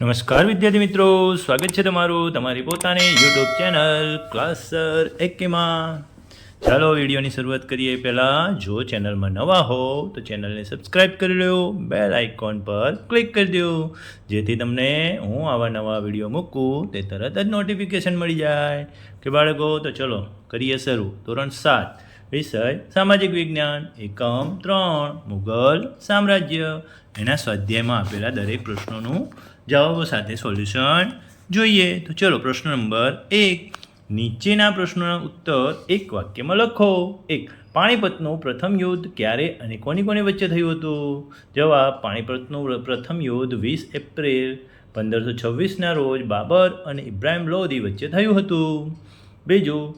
નમસ્કાર વિદ્યાર્થી મિત્રો, સ્વાગત છે તમારું તમારી પોતાની યુટ્યુબ ચેનલ ક્લાસર એકેમાં ચાલો વિડીયોની શરૂઆત કરીએ. પહેલાં, જો ચેનલમાં નવા હો, તો ચેનલને સબસ્ક્રાઇબ કરી લો બેલ આઇકોન પર ક્લિક કરી દો. જેથી તમને હું આવા નવા વીડિયો મૂકું, તે તરત જ નોટિફિકેશન મળી જાય. કે બાળકો, તો ચલો કરીએ શરૂ. ધોરણ સાત, વિષય સામાજિક વિજ્ઞાન, એકમ ત્રણ, મુઘલ સામ્રાજ્ય. એના સ્વાધ્યાયમાં આપેલા દરેક પ્રશ્નોનું જવાબો સાથે સોલ્યુશન જોઈએ. તો ચલો પ્રશ્ન નંબર એક. નીચેના પ્રશ્નોના ઉત્તર એક વાક્યમાં લખો. એક, પાણીપતનું પ્રથમ યુદ્ધ ક્યારે અને કોની કોની વચ્ચે થયું હતું? જવાબ, પાણીપતનું પ્રથમ યુદ્ધ વીસ એપ્રિલ પંદરસો છવ્વીસના રોજ બાબર અને ઇબ્રાહિમ લોધી વચ્ચે થયું હતું. બીજું,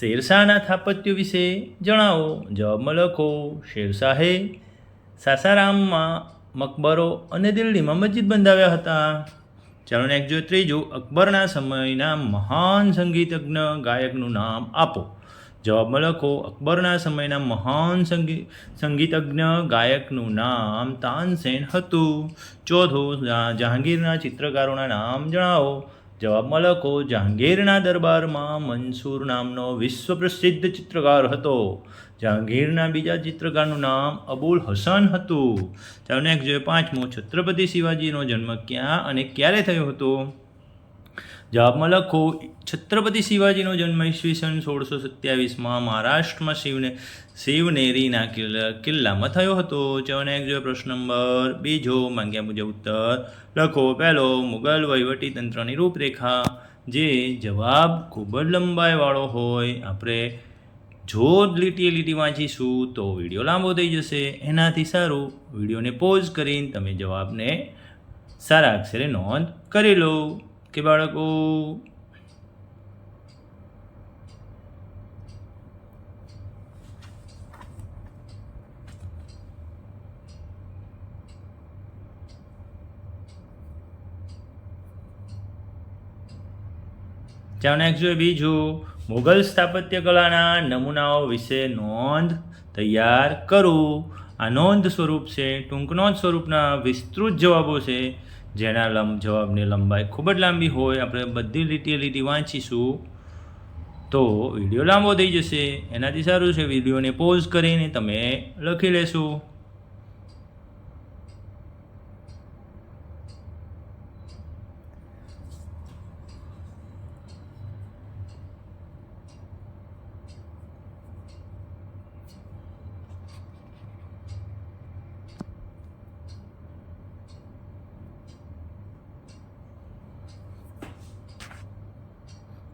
શેરશાહના સ્થાપત્ય વિશે જણાવો. જવાબમાં લખો, શેરશાહે સાસારામમાં મકબરો અને દિલ્હીમાં મસ્જિદ બંધાવ્યા હતા. ચાલો એક જોઈએ ત્રીજું. અકબરના સમયના મહાન સંગીતજ્ઞ ગાયકનું નામ આપો. જવાબમાં લખો, અકબરના સમયના મહાન સંગીત સંગીતજ્ઞ ગાયકનું નામ તાનસેન હતું. ચોથું જહાંગીરના ચિત્રકારોના નામ જણાવો. જવાબમાં લખો, જહાંગીરના દરબારમાં મનસૂર નામનો વિશ્વ પ્રસિદ્ધ ચિત્રકાર હતો. જહાંગીરના બીજા ચિત્રકારનું નામ અબુલ હસન હતું. ચાલો નેક્સ્ટ જોઈએ પાંચમો છત્રપતિ શિવાજીનો જન્મ ક્યાં અને ક્યારે થયો હતો? જવાબમાં લખો, છત્રપતિ શિવાજીનો જન્મ ઈસવીસન સોળસો સત્યાવીસમાં મહારાષ્ટ્રમાં શિવને શિવનેરીના કિલ્લા, કિલ્લામાં થયો હતો. ચાલો એક જોઈએ પ્રશ્ન નંબર, બીજો માંગ્યા મુજબ ઉત્તર, લખો, પહેલો, મુગલ વહીવટી તંત્રની રૂપરેખા. જે જવાબ ખૂબ જ લંબાઈવાળો હોય. આપણે જો લીટીએ લીટી વાંચીશું તો વીડિયો લાંબો થઈ જશે. એનાથી સારું, વિડીયોને પોઝ કરીને તમે જવાબને સારા અક્ષરે નોંધ કરી લો. કે બાળકો ચાલો નેક્સ્ટ બીજું. મુઘલ સ્થાપત્ય કલાના નમૂનાઓ વિશે નોંધ તૈયાર કરું. આ નોંધ સ્વરૂપ છે, ટૂંક નોંધ સ્વરૂપના વિસ્તૃત જવાબો છે, જેના લંબ જવાબની લંબાઈ ખૂબ જ લાંબી હોય, આપણે બધી લીટી લીટી વાંચીશું. તો વીડિયો લાંબો થઈ જશે, એનાથી સારું છે, વિડીયોને પોઝ કરીને તમે લખી લેશો.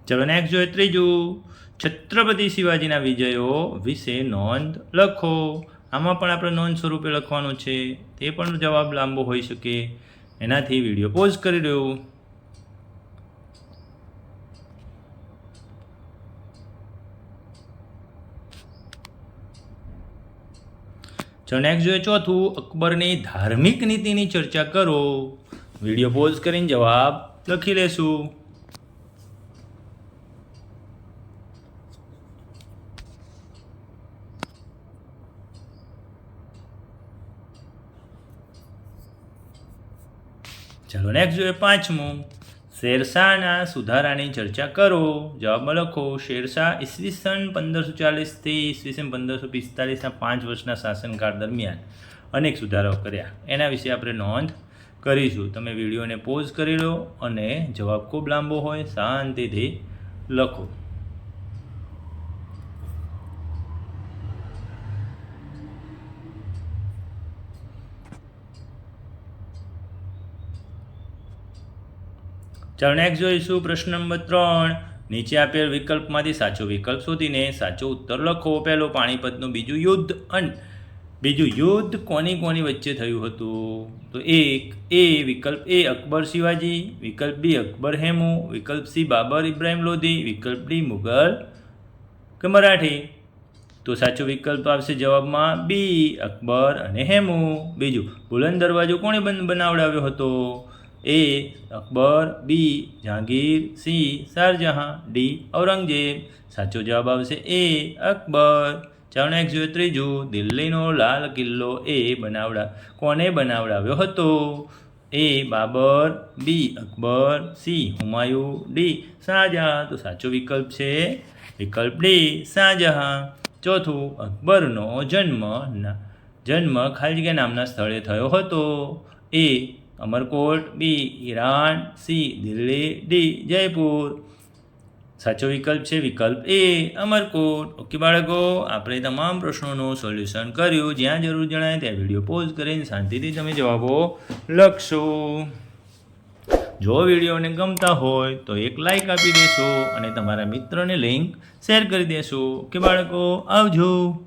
ચલો નેક્સ્ટ જોઈએ ત્રીજું. છત્રપતિ શિવાજીના વિજયો વિશે નોંધ લખો. આમાં પણ આપણે નોંધ સ્વરૂપે લખવાનું છે. તે પણ જવાબ લાંબો હોઈ શકે. એનાથી વીડિયો પોઝ કરી દો. ચલો નેક્સ્ટ જોઈએ ચોથું. અકબરની ધાર્મિક નીતિની ચર્ચા કરો. વીડિયો પોઝ કરીને જવાબ લખી લેશું. ચાલો નેક્સ્ટ જોઈએ પાંચમું. શેરશાહના સુધારાની ચર્ચા કરો. જવાબમાં લખો, શેરશાહ ઈસવીસન પંદરસો ચાલીસથી ઈસવીસન પંદરસો પિસ્તાલીસના પાંચ વર્ષના શાસનકાળ દરમિયાન અનેક સુધારાઓ કર્યા. એના વિશે આપણે નોંધ કરીશું. તમે વિડીયોને પોઝ કરી લો અને જવાબ ખૂબ લાંબો હોય, શાંતિથી લખો. નેક્સ્ટ જોઈશું પ્રશ્ન નંબર ત્રણ. નીચે આપેલ વિકલ્પમાંથી સાચો વિકલ્પ શોધીને સાચો ઉત્તર લખો. પહેલો પાણીપતનું બીજું યુદ્ધ અને બીજું યુદ્ધ કોની કોની વચ્ચે થયું હતું? તો એક, એ વિકલ્પ એ અકબર શિવાજી, વિકલ્પ બી અકબર હેમુ, વિકલ્પ સી બાબર ઇબ્રાહિમ લોધી, વિકલ્પ ડી મુઘલ કે મરાઠી? તો સાચો વિકલ્પ આવશે જવાબમાં બી અકબર અને હેમુ. બીજું, બુલંદ દરવાજો કોણે બંધ બનાવડાવ્યો હતો? A Akbar, B, Jahangir, C Shahjahan D, Aurangzeb. સાચો જવાબ આવશે એ અકબર. ચાલો એક જોઈએ ત્રીજું, દિલ્હીનો લાલ કિલ્લો એ બનાવડા. કોને બનાવડાવ્યો હતો? A Babur, B, Akbar, C, Humayun, D Shahjahan તો સાચો વિકલ્પ છે વિકલ્પ ડી શાહજહાં ચોથું, અકબરનો જન્મ જન્મ ખાલી જગ્યા નામના સ્થળે થયો હતો. A Amarkot B Iran C Delhi D Jaipur સાચો વિકલ્પ છે વિકલ્પ એ અમરકોટ ઓકે બાળકો આપણે તમામ પ્રશ્નોનું સોલ્યુશન કર્યું. જ્યાં જરૂર જણાય ત્યાં વીડિયો પોઝ કરીને શાંતિથી તમે જવાબો લખશો. જો વિડીયોને ગમતા હોય તો એક લાઈક આપી દેશો અને તમારા મિત્રોને લિંક શેર કરી દેશો. કે બાળકો, આવજો.